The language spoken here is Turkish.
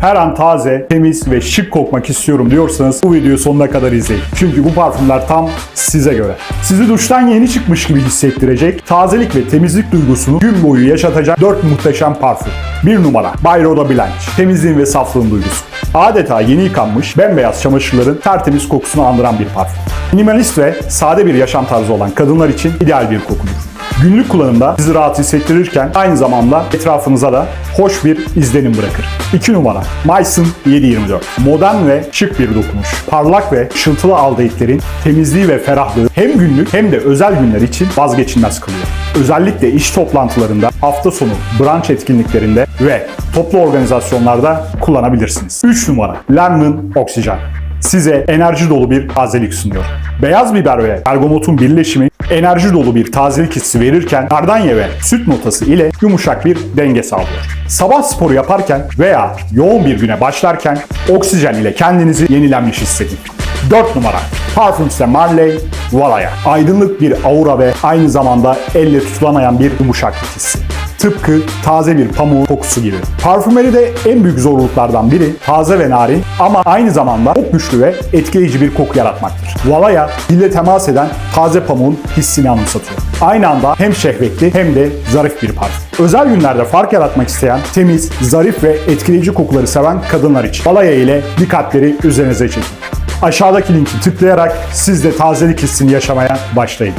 Her an taze, temiz ve şık kokmak istiyorum diyorsanız bu videoyu sonuna kadar izleyin. Çünkü bu parfümler tam size göre. Sizi duştan yeni çıkmış gibi hissettirecek, tazelik ve temizlik duygusunu gün boyu yaşatacak 4 muhteşem parfüm. 1 numara Bay Roda Blanche. Temizliğin ve saflığın duygusu. Adeta yeni yıkanmış, bembeyaz çamaşırların tertemiz kokusunu andıran bir parfüm. Minimalist ve sade bir yaşam tarzı olan kadınlar için ideal bir kokudur. Günlük kullanımda sizi rahat hissettirirken aynı zamanda etrafınıza da hoş bir izlenim bırakır. 2 numara Myson 724. Modern ve şık bir dokunuş. Parlak ve ışıltılı aldehyitlerin temizliği ve ferahlığı hem günlük hem de özel günler için vazgeçilmez kılıyor. Özellikle iş toplantılarında, hafta sonu brunch etkinliklerinde ve toplu organizasyonlarda kullanabilirsiniz. 3 numara Lemon Oxygen size enerji dolu bir tazelik sunuyor. Beyaz biber ve bergamotun birleşimi enerji dolu bir tazelik hissi verirken gardanya ve süt notası ile yumuşak bir denge sağlıyor. Sabah sporu yaparken veya yoğun bir güne başlarken oksijen ile kendinizi yenilenmiş hissedin. 4 numara Parfums de Marley Valaya. Aydınlık bir aura ve aynı zamanda elle tutulamayan bir yumuşaklık hissi. Tıpkı taze bir pamuğun kokusu gibi. Parfümeride en büyük zorluklardan biri taze ve narin ama aynı zamanda çok güçlü ve etkileyici bir koku yaratmaktır. Valaya dille temas eden taze pamuğun hissini anımsatıyor. Aynı anda hem şehvetli hem de zarif bir parfüm. Özel günlerde fark yaratmak isteyen, temiz, zarif ve etkileyici kokuları seven kadınlar için Valaya ile dikkatleri üzerinize çekin. Aşağıdaki linki tıklayarak siz de tazelik hissini yaşamaya başlayın.